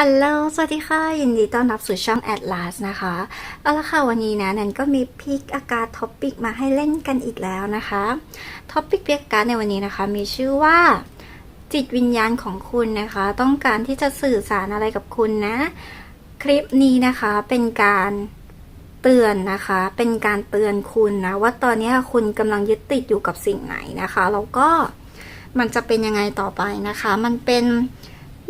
อัลโหลสวัสดีค่ะ ยินดีต้อนรับสู่ช่อง Atlas นะคะ เอาละค่ะวันนี้นะนันก็มีพิกอากาศท็อปปิกมาให้เล่นกันอีกแล้วนะคะ ท็อปปิกพิกอากาศในวันนี้นะคะ มีชื่อว่าจิตวิญญาณของคุณนะคะ ต้องการที่จะสื่อสารอะไรกับคุณนะ คลิปนี้นะคะเป็นการเตือนนะคะ เป็นการเตือนคุณนะ ว่าตอนนี้คุณกำลังยึดติดอยู่กับสิ่งไหนนะคะ แล้วก็มันจะเป็นยังไงต่อไปนะคะ มันเป็น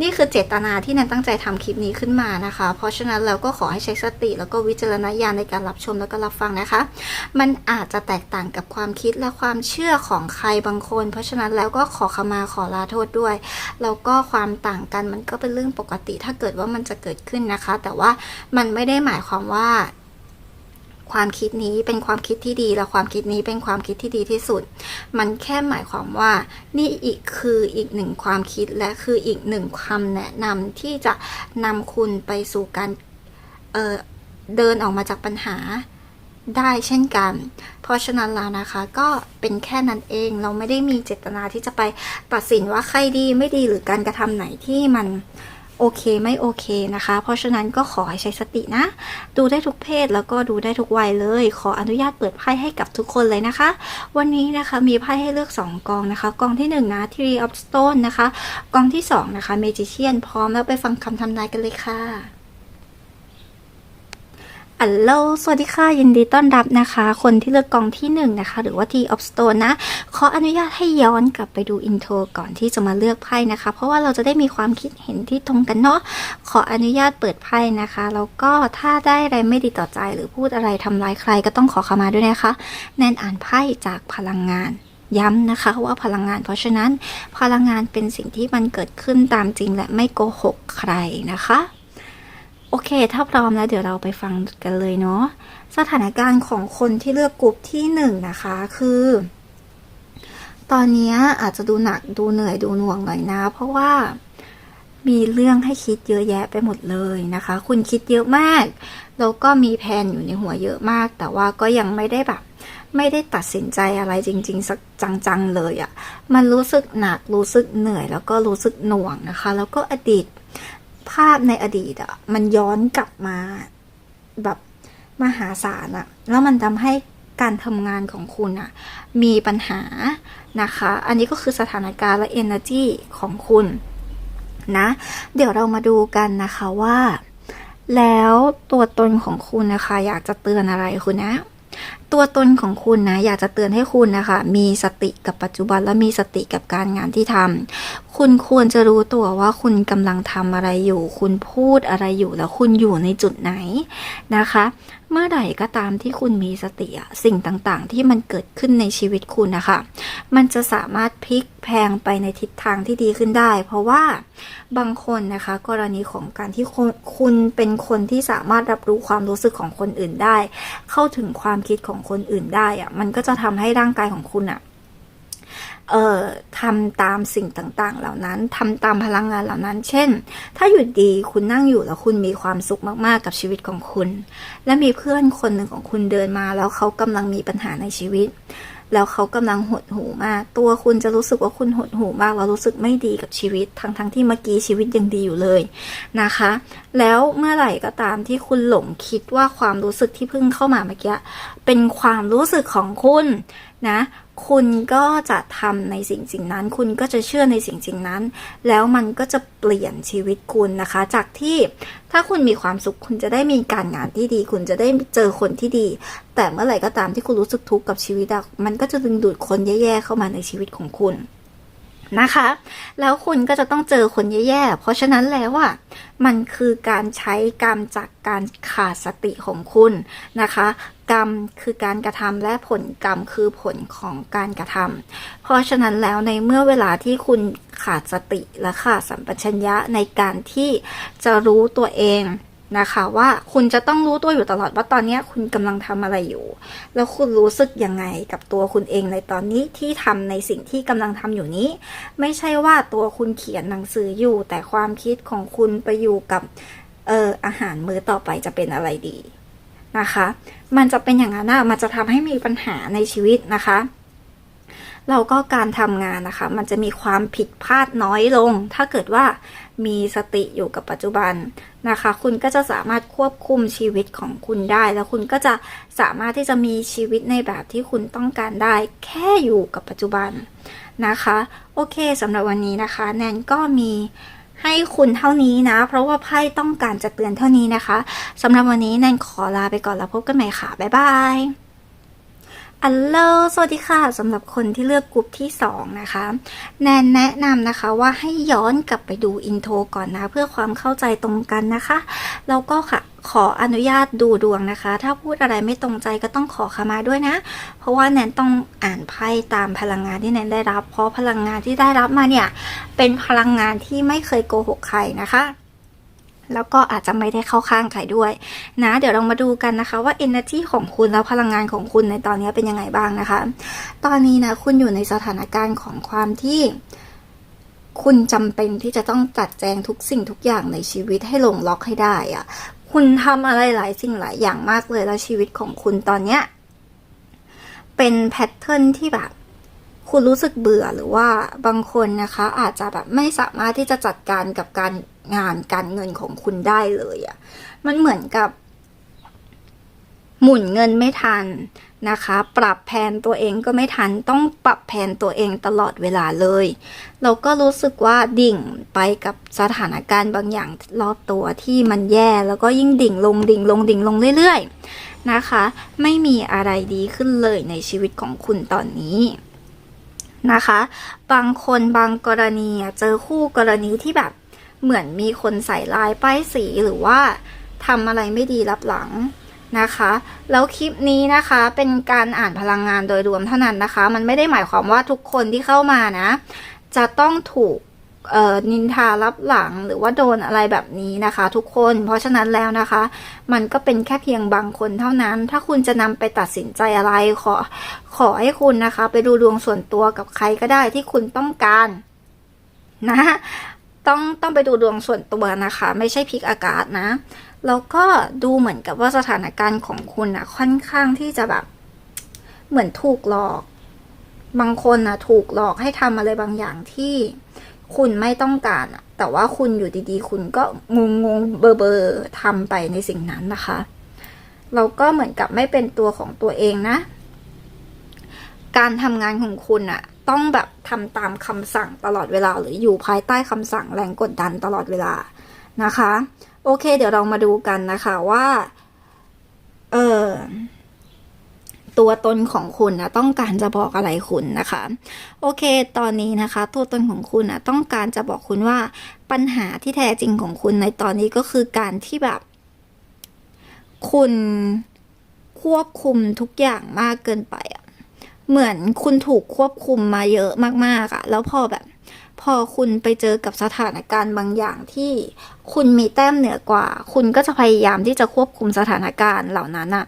นี่คือเจตนาที่แนนตั้งใจทำคลิปนี้ขึ้นมานะคะ เพราะฉะนั้นเราก็ขอให้ใช้สติแล้วก็วิจารณญาณในการรับชมแล้วก็รับฟังนะคะ มันอาจจะแตกต่างกับความคิดและความเชื่อของใครบางคน เพราะฉะนั้นแล้วก็ขอขมาขอลาโทษด้วย แล้วก็ความต่างกันมันก็เป็นเรื่องปกติถ้าเกิดว่ามันจะเกิดขึ้นนะคะ แต่ว่ามันไม่ได้หมายความว่า ความคิดนี้เป็นความคิดที่ดีและความคิดนี้เป็นความคิดที่ดีที่สุด มันแค่หมายความว่า นี่อีกคืออีกหนึ่งความคิดและคืออีกหนึ่งคำแนะนำที่จะนำคุณไปสู่การเเดินออกมาจากปัญหาได้เช่นกัน เพราะฉะนั้นแล้วนะคะก็เป็นแค่นั้นเองเราไม่ได้มีเจตนาที่จะไปตัดสินว่าใครดีไม่ดีหรือการกระทำไหนที่มัน โอเคไม่โอเคนะคะ เพราะฉะนั้นก็ขอให้ใช้สตินะ ดูได้ทุกเพศแล้วก็ดูได้ทุกวัยเลย ขออนุญาตเปิดไพ่ให้กับทุกคนเลยนะคะ วันนี้นะคะมีไพ่ให้เลือก 2 กองนะคะ กองที่ 1 นะ Three of Stone นะคะ กองที่ 2 นะคะ Magician พร้อมแล้วไปฟังคำทำนายกันเลยค่ะ อัลโหลสวัสดีค่ะ ยินดีต้อนรับนะคะ คนที่เลือกกองที่1นงนะคะ หรือว่า T of Stone นะขออนุญาตให้ย้อนกลับไปดูอินโทรก่อนที่จะมาเลือกไพ่นะคะ เพราะว่าเราจะได้มีความคิดเห็นที่ตรงกันเนาะขออนุญาตเปิดไพ่นะคะ แล้วก็ถ้าได้อะไรไม่ดีต่อใจหรือพูดอะไรทำร้ายใครก็ต้องขอขมาด้วยนะคะ แนนอ่านไพ่จากพลังงานย้ำนะคะว่าพลังงาน เพราะฉะนั้นพลังงานเป็นสิ่งที่มันเกิดขึ้นตามจริงและไม่โกหกใครนะคะ โอเค ถ้าพร้อมแล้วเดี๋ยวเราไปฟังกันเลยเนาะ สถานการณ์ของคนที่เลือกกลุ่มที่หนึ่งนะคะ คือ ตอนนี้อาจจะดูหนักดูเหนื่อยดูหน่วงหน่อยนะ เพราะว่ามีเรื่องให้คิดเยอะแยะไปหมดเลยนะคะ คุณคิดเยอะมาก แล้วก็มีแผนอยู่ในหัวเยอะมาก แต่ว่าก็ยังไม่ได้แบบ ไม่ได้ตัดสินใจอะไรจริง ๆ สักจังๆเลยอะ่ะ มันรู้สึกหนักรู้สึกเหนื่อย แล้วก็รู้สึกหน่วงนะคะ แล้วก็อดีต ภาพในอดีตอะมันย้อนกลับมาแบบมหาศาลอะแล้วมันทำให้การทำงานของคุณอะมีปัญหานะคะ อันนี้ก็คือสถานการณ์และ energy ของคุณนะ เดี๋ยวเรามาดูกันนะคะว่า แล้วตัวตนของคุณนะคะ อยากจะเตือนอะไรคุณนะตัวตนของคุณนะ อยากจะเตือนให้คุณนะคะ มีสติกับปัจจุบันและมีสติกับการงานที่ทำคุณควรจะรู้ตัวว่าคุณกำลังทำอะไรอยู่ คุณพูดอะไรอยู่แล้วคุณอยู่ในจุดไหนนะคะ เมื่อใดก็ตามที่คุณมีสติสิ่งต่างๆ ที่มันเกิดขึ้นในชีวิตคุณนะคะ มันจะสามารถพลิกแพงไปในทิศทางที่ดีขึ้นได้ เพราะว่าบางคนนะคะ กรณีของการที่คคุณเป็นคนที่สามารถรับรู้ความรู้สึกของคนอื่นได้ เข้าถึงความคิดของคนอื่นได้อะมันก็จะทำให้ร่างกายของคุณอะเอ่อทำตามสิ่งต่างๆ เหล่านั้นทำตามพลังงานเหล่านั้น เช่น ถ้าอยู่ดีคุณนั่งอยู่แล้วคุณมีความสุขมากๆกับชีวิตของคุณ และมีเพื่อนคนหนึ่งของคุณเดินมาแล้วเขากำลังมีปัญหาในชีวิต แล้วเขากำลังหดหูมาก ตัวคุณจะรู้สึกว่าคุณหดหูมากแล้วรู้สึกไม่ดีกับชีวิต ทั้งๆทที่เมื่อกี้ชีวิตยังดีอยู่เลยนะคะ แล้วเมื่อไหร่ก็ตามที่คุณหลงคิดว่าความรู้สึกที่เพิ่งเข้ามาเมื่อกี้เป็นความรู้สึกของคุณนะ คุณก็จะทำในสิ่งสิ่งนั้น คุณก็จะเชื่อในสิ่งสิ่งนั้น แล้วมันก็จะเปลี่ยนชีวิตคุณนะคะ จากที่ถ้าคุณมีความสุข คุณจะได้มีการงานที่ดี คุณจะได้เจอคนที่ดี แต่เมื่อไหร่ก็ตามที่คุณรู้สึกทุกข์กับชีวิตมันก็จะดึงดูดคนแย่ๆเข้ามาในชีวิตของคุณนะคะ แล้วคุณก็จะต้องเจอคนแย่ๆ เพราะฉะนั้นแล้วอะ มันคือการใช้กรรมจากการขาดสติของคุณนะคะ กรรมคือการกระทำและผลกรรมคือผลของการกระทำเพราะฉะนั้นแล้วในเมื่อเวลาที่คุณขาดสติและขาดสัมปชัญญะในการที่จะรู้ตัวเองนะคะว่าคุณจะต้องรู้ตัวอยู่ตลอดว่าตอนนี้คุณกำลังทำอะไรอยู่ แล้วคุณรู้สึกยังไงกับตัวคุณเองในตอนนี้ที่ทำในสิ่งที่กำลังทำอยู่นี้ ไม่ใช่ว่าตัวคุณเขียนหนังสืออยู่ แต่ความคิดของคุณไปอยู่กับเอออาหารมื้อต่อไปจะเป็นอะไรดี นะคะ มันจะเป็นอย่างนั้นนะมันจะทำให้มีปัญหาในชีวิตนะคะแล้วก็การทำงานนะคะ มันจะมีความผิดพลาดน้อยลง ถ้าเกิดว่ามีสติอยู่กับปัจจุบันนะคะ คุณก็จะสามารถควบคุมชีวิตของคุณได้ แล้วคุณก็จะสามารถที่จะมีชีวิตในแบบที่คุณต้องการได้ แค่อยู่กับปัจจุบันนะคะ โอเคสำหรับวันนี้นะคะ แนนก็มี ให้คุณเท่านี้นะ เพราะว่าไพ่ต้องการจะเตือนเท่านี้นะคะสำหรับวันนี้แนนขอลาไปก่อนแล้วพบกันใหม่ค่ะ บ๊ายบายอัลโหลสวัสดีค่ะสำหรับคนที่เลือกกลุ่มที่ 2 นะคะ แนนแนะนำนะคะว่าให้ย้อนกลับไปดูอินโทรก่อนนะ เพื่อความเข้าใจตรงกันนะคะ แล้วก็ค่ะ ขออนุญาตดูดวงนะคะ ถ้าพูดอะไรไม่ตรงใจก็ต้องขอขมาด้วยนะ เพราะว่าแนนต้องอ่านไพ่ตามพลังงานที่แนนได้รับ เพราะพลังงานที่ได้รับมาเนี่ย เป็นพลังงานที่ไม่เคยโกหกใครนะคะ แล้วก็อาจจะไม่ได้เข้าข้างใครด้วย นะ เดี๋ยวเรามาดูกันนะคะว่า energy ของคุณแล้วพลังงานของคุณในตอนนี้เป็นยังไงบ้างนะคะ ตอนนี้นะคุณอยู่ในสถานการณ์ของความที่คุณจำเป็นที่จะต้องจัดแจงทุกสิ่งทุกอย่างในชีวิตให้ลงล็อกให้ได้อะ คุณทำอะไรหลายสิ่งหลายอย่างมากเลยแล้วชีวิตของคุณตอนเนี้ยเป็นแพทเทิร์นที่แบบ คุณรู้สึกเบื่อหรือว่าบางคนนะคะ อาจจะแบบไม่สามารถที่จะจัดการกับการงานการเงินของคุณได้เลยอะ่ะ มันเหมือนกับ หมุนเงินไม่ทัน นะคะ ปรับแผนตัวเองก็ไม่ทันต้องปรับแผนตัวเองตลอดเวลาเลยเราก็รู้สึกว่าดิ่งไปกับสถานการณ์บางอย่างรอบตัวที่มันแย่แล้วก็ยิ่งดิ่งลงดิ่งลงดิ่งลงเรื่อยๆนะคะ ไม่มีอะไรดีขึ้นเลยในชีวิตของคุณตอนนี้นะคะ บางคนบางกรณีเจอคู่กรณีที่แบบเหมือนมีคนใส่ลายป้ายสีหรือว่าทำอะไรไม่ดีรับหลัง นะคะ แล้วคลิปนี้นะคะเป็นการอ่านพลังงานโดยรวมเท่านั้นนะคะ มันไม่ได้หมายความว่าทุกคนที่เข้ามานะ จะต้องถูกนินทารับหลังหรือว่าโดนอะไรแบบนี้นะคะ ทุกคน เพราะฉะนั้นแล้วนะคะ มันก็เป็นแค่เพียงบางคนเท่านั้น ถ้าคุณจะนำไปตัดสินใจอะไรขอขอให้คุณนะคะ ไปดูดวงส่วนตัวกับใครก็ได้ที่คุณต้องการนะต้องต้องไปดูดวงส่วนตัวนะคะ ไม่ใช่พลิกอากาศนะ แล้วก็ดูเหมือนกับว่าสถานการณ์ของคุณนะค่อนข้างที่จะแบบเหมือนถูกหลอก บางคนนะถูกหลอกให้ทำอะไรบางอย่างที่คุณไม่ต้องการ แต่ว่าคุณอยู่ดีๆ คุณก็งงงๆเบอร์เบอร์ทำไปในสิ่งนั้นนะคะ เราก็เหมือนกับไม่เป็นตัวของตัวเองนะ การทำงานของคุณอะต้องแบบทำตามคำสั่งตลอดเวลา หรืออยู่ภายใต้คำสั่งแรงกดดันตลอดเวลานะคะ โอเค เดี๋ยวเรามาดูกันนะคะว่า เออตัวตนของคุณนะต้องการจะบอกอะไรคุณนะคะ โอเค ตอนนี้นะคะ ตัวตนของคุณนะต้องการจะบอกคุณว่าปัญหาที่แท้จริงของคุณในตอนนี้ก็คือการที่แบบ คุณควบคุมทุกอย่างมากเกินไปอะเหมือนคุณถูกควบคุมมาเยอะมากๆอะแล้วพอแบบ พอคุณไปเจอกับสถานการณ์บางอย่างที่คุณมีแต้มเหนือกว่า คุณก็จะพยายามที่จะควบคุมสถานการณ์เหล่านั้นอะ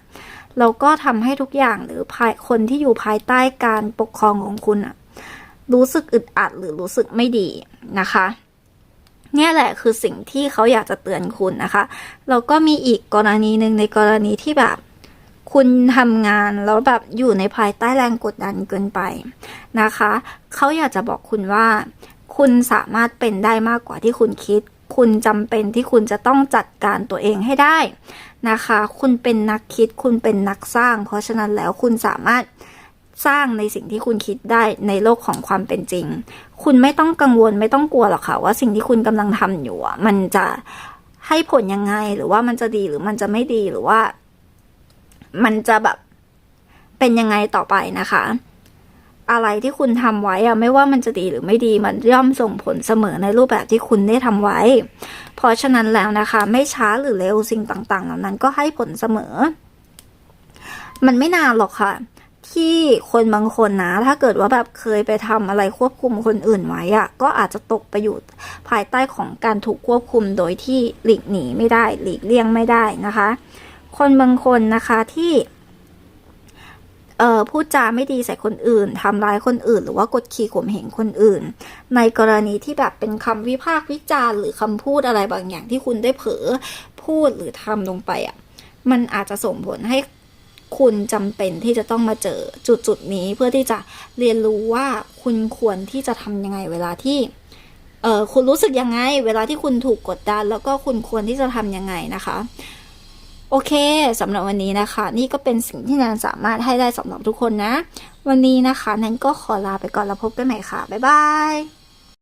แล้วก็ทำให้ทุกอย่างหรือภายคนที่อยู่ภายใต้การปกครองของคุณอะรู้สึกอึดอัดหรือรู้สึกไม่ดีนะคะ เนี่ยแหละคือสิ่งที่เขาอยากจะเตือนคุณนะคะแล้วก็มีอีกกรณีหนึ่งในกรณีที่แบบคุณทำงานแล้วแบบอยู่ในภายใต้แรงกดดันเกินไปนะคะ เขาอยากจะบอกคุณว่า คุณสามารถเป็นได้มากกว่าที่คุณคิด คุณจำเป็นที่คุณจะต้องจัดการตัวเองให้ได้นะคะ คุณเป็นนักคิด คุณเป็นนักสร้าง เพราะฉะนั้นแล้วคุณสามารถสร้างในสิ่งที่คุณคิดได้ในโลกของความเป็นจริง คุณไม่ต้องกังวลไม่ต้องกลัวหรอกค่ะว่าสิ่งที่คุณกำลังทำอยู่มันจะให้ผลยังไงหรือว่ามันจะดีหรือมันจะไม่ดีหรือว่า มันจะแบบเป็นยังไงต่อไปนะคะ อะไรที่คุณทำไว้อะไม่ว่ามันจะดีหรือไม่ดีมันย่อมส่งผลเสมอในรูปแบบที่คุณได้ทำไว้ เพราะฉะนั้นแล้วนะคะ ไม่ช้าหรือเร็วสิ่งต่างๆ เหล่านั้นก็ให้ผลเสมอ มันไม่นานหรอกค่ะ ที่คนบางคนนะ ถ้าเกิดว่าแบบเคยไปทำอะไรควบคุมคนอื่นไว้อะก็อาจจะตกไปอยู่ภายใต้ของการถูกควบคุมโดยที่หลีกหนีไม่ได้ หลีกเลี่ยงไม่ได้นะคะ คนบางคนนะคะที่ เอ่อพูดจาไม่ดีใส่คนอื่นทำร้ายคนอื่น หรือว่ากดขี่ข่มเหงคนอื่น ในกรณีที่แบบเป็นคำวิพากษ์วิจารณ์หรือคำพูดอะไรบางอย่างที่คุณได้เผลอพูดหรือทำลงไปอะมันอาจจะส่งผลให้คุณจำเป็นที่จะต้องมาเจอจุดจุดนี้เพื่อที่จะเรียนรู้ว่าคุณควรที่จะทำยังไงเวลาที่เออคุณรู้สึกยังไง เวลาที่คุณถูกกดดัน แล้วก็คุณควรที่จะทำยังไงนะคะ โอเคสำหรับวันนี้นะคะ นี่ก็เป็นสิ่งที่แนนสามารถให้ได้สำหรับทุกคนนะ วันนี้นะคะแนนก็ขอลาไปก่อนแล้วพบกันใหม่ค่ะ บ๊ายบาย